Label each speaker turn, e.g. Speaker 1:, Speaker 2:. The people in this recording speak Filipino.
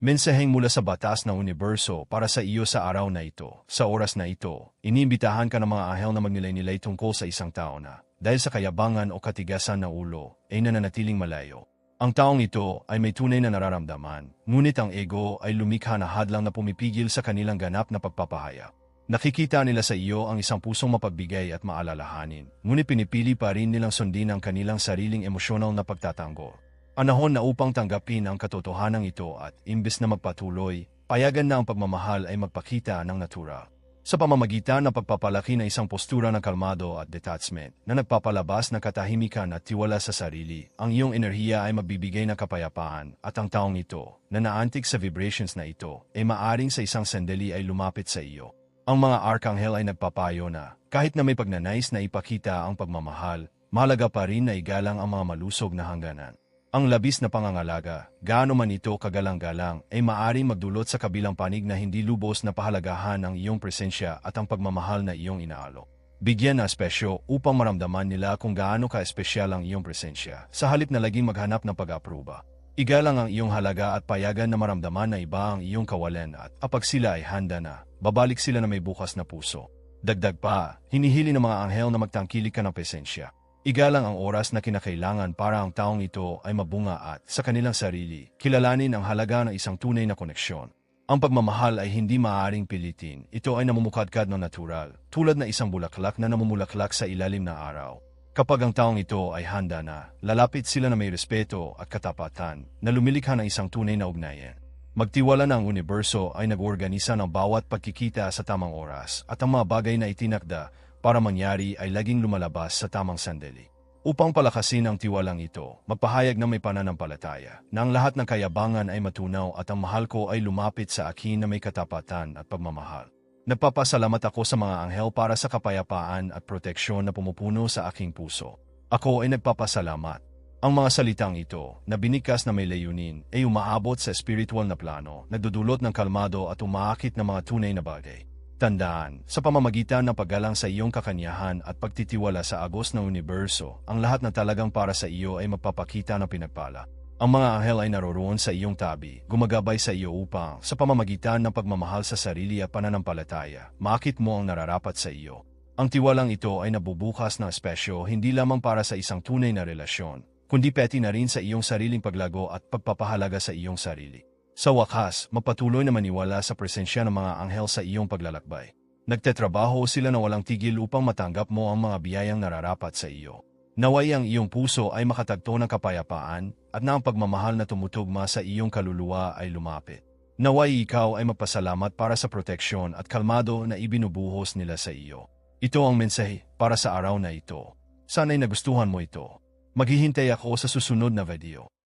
Speaker 1: Mensaheng mula sa batas ng universo para sa iyo sa araw na ito. Sa oras na ito, iniimbitahan ka ng mga ahel na magnilay-nilay tungkol sa isang tao na, dahil sa kayabangan o katigasan na ulo, ay nananatiling malayo. Ang taong ito ay may tunay na nararamdaman, ngunit ang ego ay lumikha na hadlang na pumipigil sa kanilang ganap na pagpapahayag. Nakikita nila sa iyo ang isang pusong mapagbigay at maalalahanin, ngunit pinipili pa rin nilang sundin ang kanilang sariling emosyonal na pagtatanggol. Panahon na upang tanggapin ang katotohanan ito at imbes na magpatuloy, payagan na ang pagmamahal ay magpakita ng natural. Sa pamamagitan ng pagpapalaki ng isang postura ng kalmado at detachment na nagpapalabas ng katahimikan at tiwala sa sarili, ang iyong enerhiya ay magbibigay ng kapayapaan at ang taong ito, na naantig sa vibrations na ito, ay maaring sa isang sandali ay lumapit sa iyo. Ang mga arkanghel ay nagpapayo na, kahit na may pagnanais na ipakita ang pagmamahal, mahalaga pa rin na igalang ang mga malusog na hangganan. Ang labis na pangangalaga, gaano man ito kagalang-galang, ay maaring magdulot sa kabilang panig na hindi lubos na pahalagahan ang iyong presensya at ang pagmamahal na iyong inaalok. Bigyan na espesyo upang maramdaman nila kung gaano ka-espesyal ang iyong presensya, sa halip na laging maghanap ng pag-aproba. Igalang ang iyong halaga at payagan na maramdaman na iba ang iyong kawalan at kapag sila ay handa na, babalik sila na may bukas na puso. Dagdag pa, hinihili ng mga anghel na magtangkilik ka ng presensya. Igalang ang oras na kinakailangan para ang taong ito ay mabunga at, sa kanilang sarili, kilalanin ang halaga ng isang tunay na koneksyon. Ang pagmamahal ay hindi maaaring pilitin. Ito ay namumukadkad ng natural, tulad na isang bulaklak na namumulaklak sa ilalim ng araw. Kapag ang taong ito ay handa na, lalapit sila na may respeto at katapatan na lumilikha ng isang tunay na ugnayan. Magtiwala na ang universo ay nag-organisa ng bawat pagkikita sa tamang oras at ang mga bagay na itinakda para mangyari ay laging lumalabas sa tamang sandali. Upang palakasin ang tiwalang ito, magpahayag na may pananampalataya na ang lahat ng kayabangan ay matunaw at ang mahal ko ay lumapit sa akin na may katapatan at pagmamahal. Nagpapasalamat ako sa mga anghel para sa kapayapaan at proteksyon na pumupuno sa aking puso. Ako ay nagpapasalamat. Ang mga salitang ito, na binikas na may layunin, ay umaabot sa spiritual na plano, nagdudulot ng kalmado at umaakit ng mga tunay na bagay. Tandaan, sa pamamagitan ng paggalang sa iyong kakanyahan at pagtitiwala sa agos ng universo, ang lahat na talagang para sa iyo ay magpapakita ng pinagpala. Ang mga anghel ay naroroon sa iyong tabi, gumagabay sa iyo upang, sa pamamagitan ng pagmamahal sa sarili at pananampalataya, makit mo ang nararapat sa iyo. Ang tiwalang ito ay nabubukas ng espesyo hindi lamang para sa isang tunay na relasyon, kundi peti na rin sa iyong sariling paglago at pagpapahalaga sa iyong sarili. Sa wakas, mapatuloy na maniwala sa presensya ng mga anghel sa iyong paglalakbay. Nagtetrabaho sila na walang tigil upang matanggap mo ang mga biyayang nararapat sa iyo. Naway ang iyong puso ay makatagto ng kapayapaan at na ang pagmamahal na tumutugma sa iyong kaluluwa ay lumapit. Naway ikaw ay magpasalamat para sa proteksyon at kalmado na ibinubuhos nila sa iyo. Ito ang mensahe para sa araw na ito. Sana'y nagustuhan mo ito. Maghihintay ako sa susunod na video.